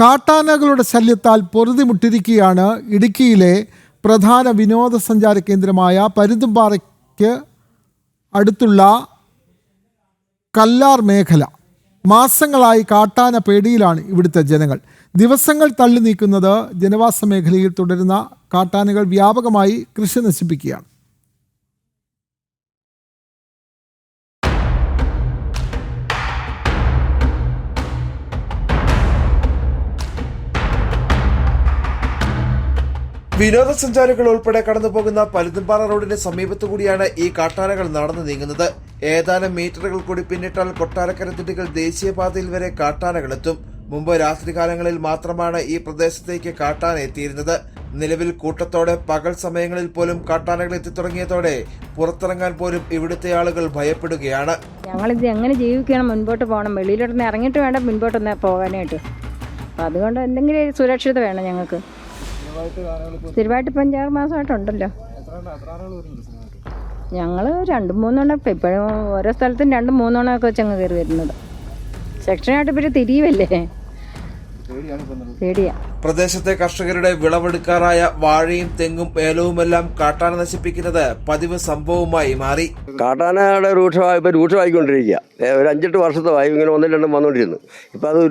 കാട്ടാനകളുടെ ശല്യത്താൽ പൊറുതിമുട്ടിരിക്കുകയാണ് ഇടുക്കിയിലെ പ്രധാന വിനോദസഞ്ചാര കേന്ദ്രമായ പരുന്തുംപാറയ്ക്ക് അടുത്തുള്ള കല്ലാർ മേഖല. മാസങ്ങളായി കാട്ടാന പേടിയിലാണ് ഇവിടുത്തെ ജനങ്ങൾ. ദിവസങ്ങൾ തള്ളി നീക്കുന്നത് ജനവാസ മേഖലയിൽ തുടരുന്ന കാട്ടാനകൾ വ്യാപകമായി കൃഷി നശിപ്പിക്കുകയാണ്. വിനോദസഞ്ചാരികൾ ഉൾപ്പെടെ കടന്നുപോകുന്ന പരുന്തുംപാറ റോഡിന്റെ സമീപത്തു കൂടിയാണ് ഈ കാട്ടാനകൾ നടന്നു നീങ്ങുന്നത്. ഏതാനും മീറ്ററുകൾ കൂടി പിന്നിട്ടാൽ കൊട്ടാരക്കര തിണ്ടികൾ ദേശീയപാതയിൽ വരെ കാട്ടാനകൾ എത്തും. മുമ്പ് രാത്രികാലങ്ങളിൽ മാത്രമാണ് ഈ പ്രദേശത്തേക്ക് കാട്ടാന എത്തിയിരുന്നത്. നിലവിൽ കൂട്ടത്തോടെ പകൽ സമയങ്ങളിൽ പോലും കാട്ടാനകൾ എത്തിത്തുടങ്ങിയതോടെ പുറത്തിറങ്ങാൻ പോലും ഇവിടുത്തെ ആളുകൾ ഭയപ്പെടുകയാണ്. ഞങ്ങളിത് എങ്ങനെ ജീവിക്കണം? മുൻപോട്ട് പോകണം. വെളിയിലോട്ടൊന്ന് ഇറങ്ങിയിട്ട് വേണം മുൻപോട്ടൊന്ന് പോകാനായിട്ട്. അതുകൊണ്ട് എന്തെങ്കിലും സുരക്ഷിത വേണം ഞങ്ങൾക്ക്. സ്ഥിരമായിട്ട് ഇപ്പം അഞ്ചാറ് മാസമായിട്ടുണ്ടല്ലോ. ഞങ്ങൾ രണ്ടും മൂന്നെണ്ണം ഇപ്പം ഇപ്പോഴും ഓരോ സ്ഥലത്തും രണ്ടും മൂന്നെണ്ണമൊക്കെ വെച്ചങ്ങ് കയറി വരുന്നത്. സെക്ഷനായിട്ട് ഇപ്പോഴും തിരിയുമല്ലേ പ്രദേശത്തെ കർഷകരുടെ വിളവെടുക്കാറായ വാഴയും തെങ്ങും ഏലവുമെല്ലാം കാട്ടാന നശിപ്പിക്കുന്നത് പതിവ് സംഭവമായി മാറി. കാട്ടാനയുടെ രൂക്ഷമായി ഇപ്പോൾ രൂക്ഷമായിക്കൊണ്ടിരിക്കുക. ഒരു അഞ്ചെട്ട് വർഷത്തമായി ഇങ്ങനെ ഒന്നും രണ്ടും വന്നുകൊണ്ടിരുന്നു ഇപ്പം അത്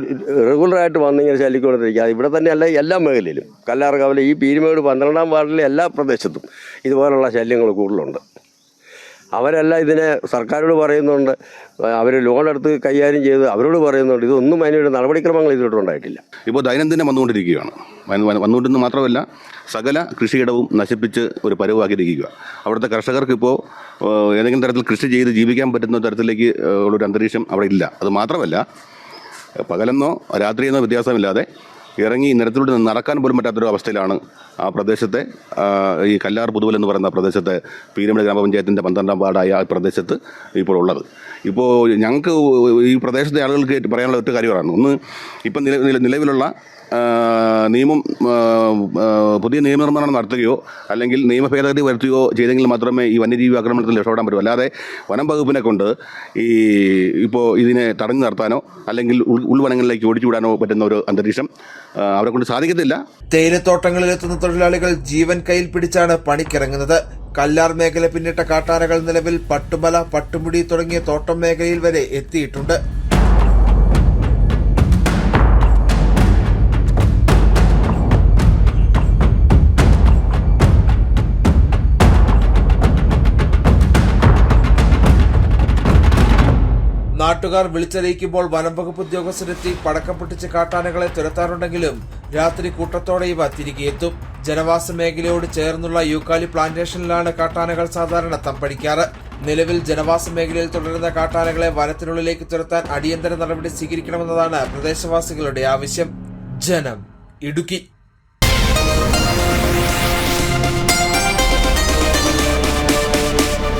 റെഗുലറായിട്ട് വന്നിങ്ങനെ ചലിക്കൊണ്ടിരിക്കുക ഇവിടെ തന്നെയല്ല എല്ലാ മേഖലയിലും. കല്ലാർകാവിലെ ഈ പീരുമേട് പന്ത്രണ്ടാം വാർഡിലെ എല്ലാ പ്രദേശത്തും ഇതുപോലുള്ള ശല്യങ്ങൾ കൂടുതലുണ്ട്. അവരെല്ലാം ഇതിനെ സർക്കാരോട് പറയുന്നുണ്ട്. അവർ ലോൺ എടുത്ത് കൈകാര്യം ചെയ്ത് അവരോട് പറയുന്നുണ്ട്. ഇതൊന്നും അതിനൊരു നടപടിക്രമങ്ങൾ ഇതിലോട്ടുണ്ടായിട്ടില്ല ഇപ്പോൾ ദൈനംദിനം വന്നുകൊണ്ടിരിക്കുകയാണ്. വന്നുകൊണ്ടിരുന്നു വന്ന് വന്നുകൊണ്ടിരുന്ന മാത്രമല്ല സകല കൃഷിയിടവും നശിപ്പിച്ച് ഒരു പരുവാക്കിയിരിക്കുക അവിടുത്തെ കർഷകർക്ക് ഇപ്പോൾ ഏതെങ്കിലും തരത്തിൽ കൃഷി ചെയ്ത് ജീവിക്കാൻ പറ്റുന്ന തരത്തിലേക്ക് ഉള്ളൊരു അന്തരീക്ഷം അവിടെ ഇല്ല. അത് മാത്രമല്ല പകലെന്നോ രാത്രിയെന്നോ വ്യത്യാസമില്ലാതെ ഇറങ്ങി നിരത്തിലൂടെ നടക്കാൻ പോലും പറ്റാത്തൊരു അവസ്ഥയിലാണ് ആ പ്രദേശത്തെ ഈ കല്ലാർ പുതുവൽ എന്ന് പറയുന്ന പ്രദേശത്തെ പീരുമേട് ഗ്രാമപഞ്ചായത്തിന്റെ പന്ത്രണ്ടാം വാർഡായ ആ പ്രദേശത്ത് ഇപ്പോൾ ഉള്ളത്. ഇപ്പോൾ ഞങ്ങൾക്ക് ഈ പ്രദേശത്തെ ആളുകൾക്ക് പറയാനുള്ള ഒറ്റ കാര്യമാണ് ഒന്ന് ഇപ്പം നില നില- നിലവിലുള്ള നിയമം പുതിയ നിയമനിർമ്മാണം നടത്തുകയോ അല്ലെങ്കിൽ നിയമ ഭേദഗതി വരുത്തുകയോ ചെയ്തെങ്കിൽ മാത്രമേ ഈ വന്യജീവി ആക്രമണത്തിൽ രക്ഷപ്പെടാൻ പറ്റൂ. അല്ലാതെ വനം വകുപ്പിനെ കൊണ്ട് ഈ ഇപ്പോൾ ഇതിനെ തടഞ്ഞു നിർത്താനോ അല്ലെങ്കിൽ ഉൾ ഉൾവനങ്ങളിലേക്ക് ഓടിച്ചു വിടാനോ പറ്റുന്ന ഒരു അന്തരീക്ഷം അവരെ കൊണ്ട് സാധിക്കത്തില്ല. തേയിലത്തോട്ടങ്ങളിലെത്തുന്ന തൊഴിലാളികൾ ജീവൻ കയ്യിൽ പിടിച്ചാണ് പണിക്കിറങ്ങുന്നത്. കല്ലാർ മേഖല പിന്നിട്ട കാട്ടാനകൾ നിലവിൽ പട്ടുമല പട്ടുമുടി തുടങ്ങിയ തോട്ടം മേഖലയിൽ വരെ എത്തിയിട്ടുണ്ട്. നാട്ടുകാർ വിളിച്ചറിയിക്കുമ്പോൾ വനംവകുപ്പ് ഉദ്യോഗസ്ഥരെത്തി പടക്കം പൊട്ടിച്ച് കാട്ടാനകളെ തുരത്താറുണ്ടെങ്കിലും രാത്രി കൂട്ടത്തോടെ ഇവ തിരികെയെത്തും ജനവാസ മേഖലയോട് ചേർന്നുള്ള യൂക്കാലി പ്ലാന്റേഷനിലാണ് കാട്ടാനകൾ സാധാരണ തമ്പടിക്കാറ് നിലവിൽ ജനവാസ മേഖലയിൽ തുടരുന്ന കാട്ടാനകളെ വനത്തിനുള്ളിലേക്ക് തുരത്താൻ അടിയന്തര നടപടി സ്വീകരിക്കണമെന്നതാണ് പ്രദേശവാസികളുടെ ആവശ്യം. ജനം ഇടുക്കി.